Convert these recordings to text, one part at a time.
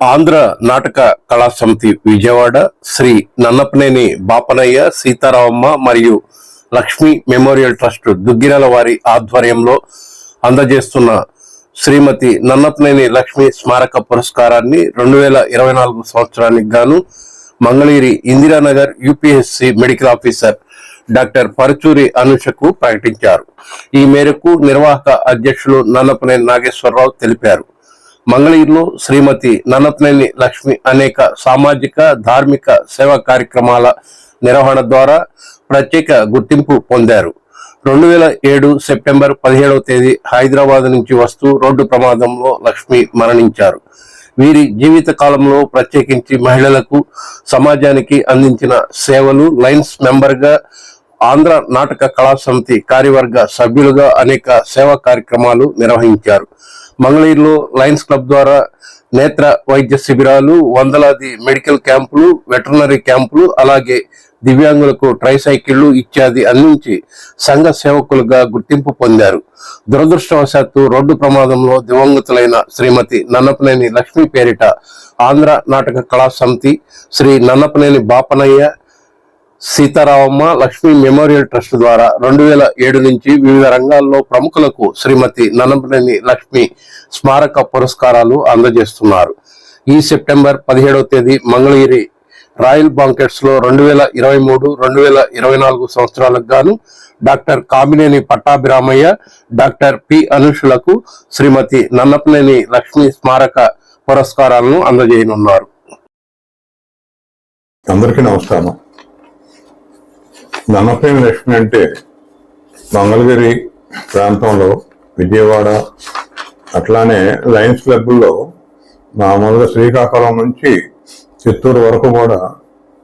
ఆంధ్ర నాటక కళా సమితి విజయవాడ శ్రీ నన్నపనేని బాపనయ్య సీతారామమ్మ మరియు Lakshmi memorial trust Duggirala వారి ఆధ్వర్యంలో అందజేస్తున్న శ్రీమతి నన్నపనేని లక్ష్మి స్మారక పురస్కారాన్ని రెండు వేల ఇరవై నాలుగు సంవత్సరానికి గాను Mangalagiri Indiranagar UPSC medical officer doctor Parachuri అనుషకు ప్రకటించారు. ఈ మేరకు నిర్వాహక అధ్యక్షులు నన్నపనేని నాగేశ్వరరావు తెలిపారు. మంగళగిరిలో శ్రీమతి నన్నతనేని లక్ష్మి అనేక సామాజిక ధార్మిక సేవా కార్యక్రమాల నిర్వహణ ద్వారా ప్రత్యేక గుర్తింపు పొందారు. రెండు వేల ఏడు సెప్టెంబర్ పదిహేడవ తేదీ హైదరాబాద్ నుంచి వస్తూ రోడ్డు ప్రమాదంలో లక్ష్మి మరణించారు. వీరి జీవిత కాలంలో ప్రత్యేకించి మహిళలకు సమాజానికి అందించిన సేవలు లైన్స్ మెంబర్గా ఆంధ్ర నాటక కళా సమితి కార్యవర్గ సభ్యులుగా అనేక సేవా కార్యక్రమాలు నిర్వహించారు. మంగళగిరిలో లయన్స్ క్లబ్ ద్వారా నేత్ర వైద్య శిబిరాలు వందలాది మెడికల్ క్యాంపులు వెటర్నరీ క్యాంపులు అలాగే దివ్యాంగులకు ట్రైసైకిళ్ళు ఇత్యాది అందించి సంఘ సేవకులుగా గుర్తింపు పొందారు. దురదృష్టవశాత్తు రోడ్డు ప్రమాదంలో దివంగతులైన శ్రీమతి నన్నపనేని లక్ష్మీ పేరిట ఆంధ్ర నాటక కళా సమితి శ్రీ నన్నపనేని బాపనయ్య సీతారామమ్మ లక్ష్మీ మెమోరియల్ ట్రస్ట్ ద్వారా రెండు వేల ఏడు నుంచి వివిధ రంగాల్లో ప్రముఖులకు శ్రీమతి నన్నపనేని లక్ష్మి స్మారక పురస్కారాలు అందజేస్తున్నారు. ఈ సెప్టెంబర్ పదిహేడవ తేదీ మంగళగిరి రాయల్ బాంకెట్స్లో రెండు వేల ఇరవై మూడు రెండు వేల ఇరవై నాలుగు సంవత్సరాలకు గాను doctor Kamineni Pattabhiramayya doctor P అనుషులకు శ్రీమతి నన్నపనేని లక్ష్మి స్మారక పురస్కారాలను అందజేయనున్నారు. అందరికీ నమస్కారం. నన్నపేమి లక్ష్మి అంటే మంగళగిరి ప్రాంతంలో విజయవాడ అట్లానే లయన్స్ క్లబ్లో మామూలుగా శ్రీకాకుళం నుంచి చిత్తూరు వరకు కూడా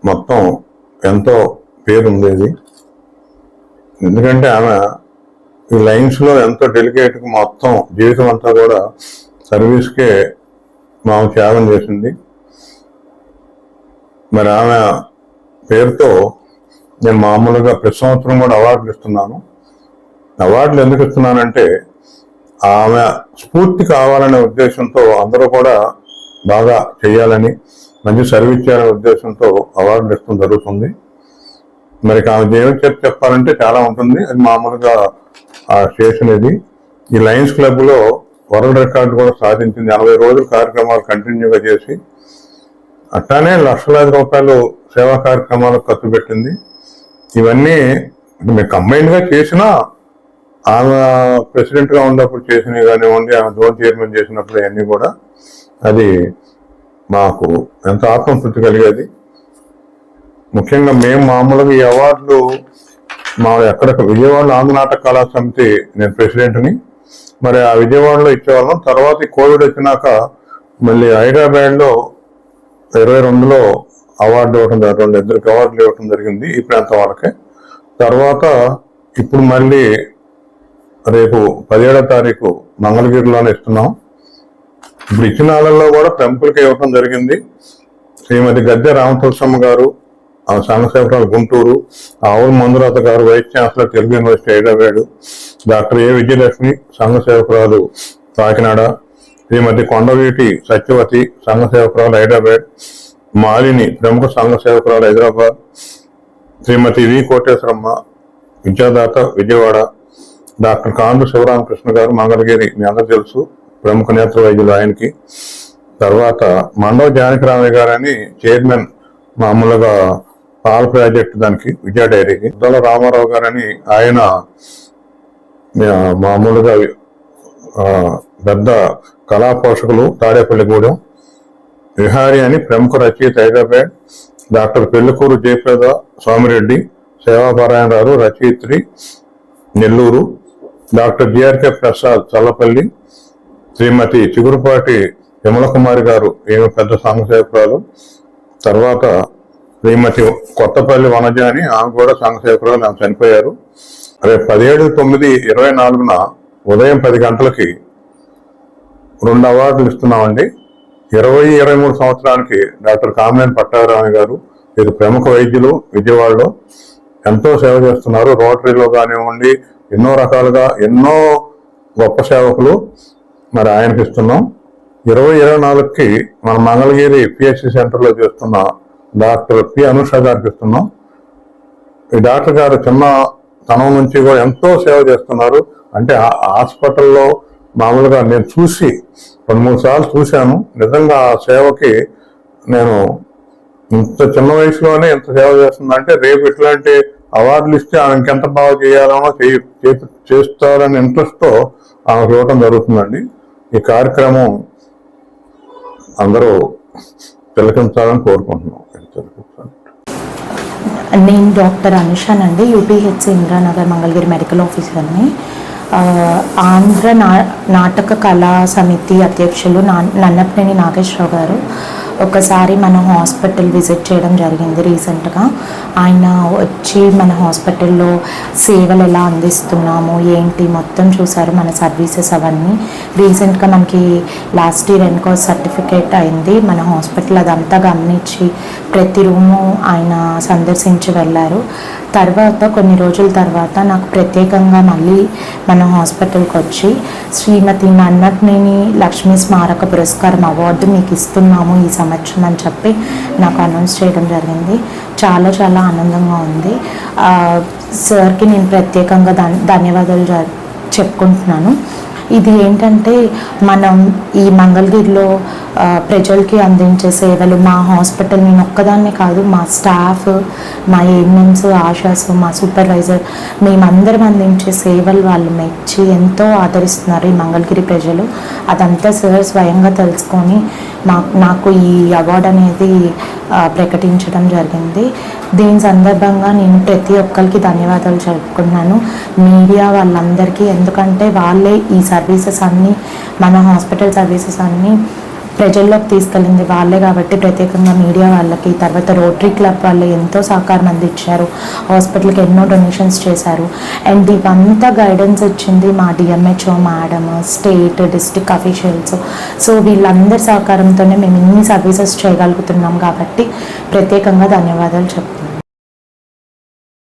మొత్తం ఎంతో పేరు ఉండేది. ఎందుకంటే ఆమె ఈ లైన్స్లో ఎంతో డెలికేట్గా మొత్తం జీవితం అంతా కూడా సర్వీస్కే మాకు త్యాగం చేసింది. మరి ఆమె పేరుతో నేను మామూలుగా ప్రతి సంవత్సరం కూడా అవార్డులు ఇస్తున్నాను. అవార్డులు ఎందుకు ఇస్తున్నానంటే ఆమె స్ఫూర్తి కావాలనే ఉద్దేశంతో అందరూ కూడా బాగా చేయాలని మంచి సర్వీస్ చేయాలనే ఉద్దేశంతో అవార్డులు ఇష్టం జరుగుతుంది. మరి ఆమె దేవుని చెప్పి చెప్పాలంటే చాలా ఉంటుంది. అది మామూలుగా ఆ స్టేషన్ ఇది. ఈ లయన్స్ క్లబ్లో వరల్డ్ రికార్డు కూడా సాధించింది. ఎనభై రోజులు కార్యక్రమాలు కంటిన్యూగా చేసి అట్లానే లక్షలాది రూపాయలు సేవా కార్యక్రమాలకు ఖర్చు పెట్టింది. ఇవన్నీ మేము కంబైన్డ్గా చేసినా ఆమె ప్రెసిడెంట్గా ఉన్నప్పుడు చేసినవి కానివ్వండి ఆమె జోన్ చైర్మన్ చేసినప్పుడు అవన్నీ కూడా అది మాకు ఎంత ఆత్మతృప్తి కలిగేది. ముఖ్యంగా మేము మామూలుగా ఈ అవార్డులు మా ఎక్కడ విజయవాడలో ఆంధ్ర నాటక కళా సమితి నేను ప్రెసిడెంట్ని మరి ఆ విజయవాడలో ఇచ్చేవాళ్ళం. తర్వాత కోవిడ్ వచ్చినాక మళ్ళీ హైదరాబాద్లో ఇరవై రెండులో అవార్డు ఇవ్వడం జరిగింది ఇద్దరికి అవార్డులు ఇవ్వడం జరిగింది ఈ ప్రాంతం వాళ్ళకి. తర్వాత ఇప్పుడు మళ్ళీ రేపు పదిహేడో తారీఖు మంగళగిరిలోనే ఇస్తున్నాం. ఇప్పుడు ఇచ్చిన వాళ్ళల్లో కూడా ప్రముఖులకి ఇవ్వటం జరిగింది. శ్రీమతి గద్దె రామతులసమ్మ గారు ఆ సంఘ గుంటూరు ఆవుల మందురాత గారు vice chancellor Telugu university Hyderabad doctor A Vijayalakshmi సంఘసేవకురాలు Kakinada శ్రీమతి కొండవీటి సత్యవతి సంఘసేవకురాలు హైదరాబాద్ మాలిని ప్రముఖ సంఘ సేవకురాలు హైదరాబాద్ శ్రీమతి వి కోటేశ్వరమ్మ విద్యాదాత విజయవాడ డాక్టర్ కాండు శివరామకృష్ణ గారు మంగళగిరి మీ అందరు తెలుసు ప్రముఖ నేత్ర వైద్యులు ఆయనకి. తర్వాత మండవ జానకిరామయ్య గారని చైర్మన్ మామూలుగా పాల ప్రాజెక్ట్ దానికి విజయ డైరీకి. ఉద్దల రామారావు గారని ఆయన మామూలుగా పెద్ద కళా పోషకులు తాడేపల్లిగూడెం. విహారి అని ప్రముఖ రచయిత హైదరాబాద్ డాక్టర్ పెళ్ళికూరు జయప్రద స్వామిరెడ్డి సేవాపరాయణరావు రచయిత్రి Nellore. Doctor GRK Prasad Challapalli. శ్రీమతి చిగురుపాటి విమలకుమారి గారు ఏమి పెద్ద సంఘసేవకురాలు. తర్వాత శ్రీమతి కొత్తపల్లి వనజ అని ఆమె కూడా సంఘసేవకురాలు ఆమె చనిపోయారు. రేపు పదిహేడు తొమ్మిది ఇరవై నాలుగున ఉదయం పది గంటలకి రెండు అవార్డులు ఇస్తున్నామండి. ఇరవై ఇరవై మూడు సంవత్సరానికి డాక్టర్ కామినేని పట్టారామయ్య గారు వీరు ప్రముఖ వైద్యులు విజయవాడలో ఎంతో సేవ చేస్తున్నారు. రోటరీలో కానివ్వండి ఎన్నో రకాలుగా ఎన్నో గొప్ప సేవకులు మరి ఆయనకి ఇస్తున్నాం. ఇరవై ఇరవై నాలుగుకి మన మంగళగిరి పిహెచ్సి సెంటర్లో చేస్తున్న డాక్టర్ పి. అనుష గారికి ఇస్తున్నాం. ఈ డాక్టర్ గారు చిన్న తనం నుంచి కూడా ఎంతో సేవ చేస్తున్నారు. అంటే ఆ హాస్పిటల్లో మామూలుగా నేను చూసి రెండు మూడు సార్లు చూశాను. నిజంగా ఆ సేవకి నేను ఇంత చిన్న వయసులోనే ఇంత సేవ చేస్తుందంటే రేపు ఇట్లాంటి అవార్డులు ఇస్తే ఆమె ఇంకెంత బాగా చేయాలనో చేయి చేపి- చేస్తారని ఇంట్రెస్ట్తో ఆమె చూడటం జరుగుతుందండి. ఈ కార్యక్రమం అందరూ తిలకించాలని కోరుకుంటున్నాం. నేను డాక్టర్ అనుషానండి యూపీహెచ్ ఇంద్రానగర్ మంగళగిరి మెడికల్ ఆఫీసర్ని. ఆంధ్ర నా నాటక కళా సమితి అధ్యక్షులు నా నన్నపనేని నాగేశ్వరరావు గారు. ఒకసారి మన హాస్పిటల్ విజిట్ చేయడం జరిగింది రీసెంట్గా. ఆయన వచ్చి మన హాస్పిటల్లో సేవలు ఎలా అందిస్తున్నాము ఏంటి మొత్తం చూసారు మన సర్వీసెస్ అవన్నీ. రీసెంట్గా మనకి లాస్ట్ ఇయర్ ఎన్కో సర్టిఫికేట్ అయింది. మన హాస్పిటల్ అదంతా గమనించి ప్రతి రూము ఆయన సందర్శించి వెళ్ళారు. తర్వాత కొన్ని రోజుల తర్వాత నాకు ప్రత్యేకంగా మళ్ళీ మన హాస్పిటల్కి వచ్చి శ్రీమతి నన్నట్నేని లక్ష్మీ స్మారక పురస్కారం అవార్డు మీకు ఇస్తున్నాము ఈ సంవత్సరం అని చెప్పి నాకు అనౌన్స్ చేయడం జరిగింది. చాలా చాలా ఆనందంగా ఉంది. సార్కి నేను ప్రత్యేకంగా ధన్ ధన్యవాదాలు జ- చెప్పుకుంటున్నాను. ఇది ఏంటంటే మనం ఈ మంగళగిరిలో ప్రజలకి అందించే సేవలు మా హాస్పిటల్ నేను ఒక్కదాన్నే కాదు మా స్టాఫ్ మా ఏఎన్ఎంస్ ఆశాస్ మా సూపర్వైజర్ మేమందరం అందించే సేవలు వాళ్ళు మెచ్చి ఎంతో ఆదరిస్తున్నారు ఈ మంగళగిరి ప్రజలు. అదంతా సార్ స్వయంగా తెలుసుకొని మా నాకు ఈ అవార్డు అనేది ప్రకటించడం జరిగింది. దీని సందర్భంగా నేను ప్రతి ఒక్కరికి ధన్యవాదాలు చెప్పుకున్నాను. మీడియా వాళ్ళందరికీ ఎందుకంటే వాళ్ళే ఈ సర్వీసెస్ అన్నీ మన హాస్పిటల్ సర్వీసెస్ అన్నీ ప్రజల్లోకి తీసుకెళ్ళింది వాళ్ళే కాబట్టి ప్రత్యేకంగా మీడియా వాళ్ళకి తర్వాత రోటరీ క్లబ్ వాళ్ళు ఎంతో సహకారం అందించారు. హాస్పిటల్కి ఎన్నో డొనేషన్స్ చేశారు. అండ్ ఇవంతా గైడెన్స్ ఇచ్చింది మా DMHO madam state district officials so వీళ్ళందరి సహకారంతోనే మేము ఇన్ని సర్వీసెస్ చేయగలుగుతున్నాం కాబట్టి ప్రత్యేకంగా ధన్యవాదాలు చెప్తాం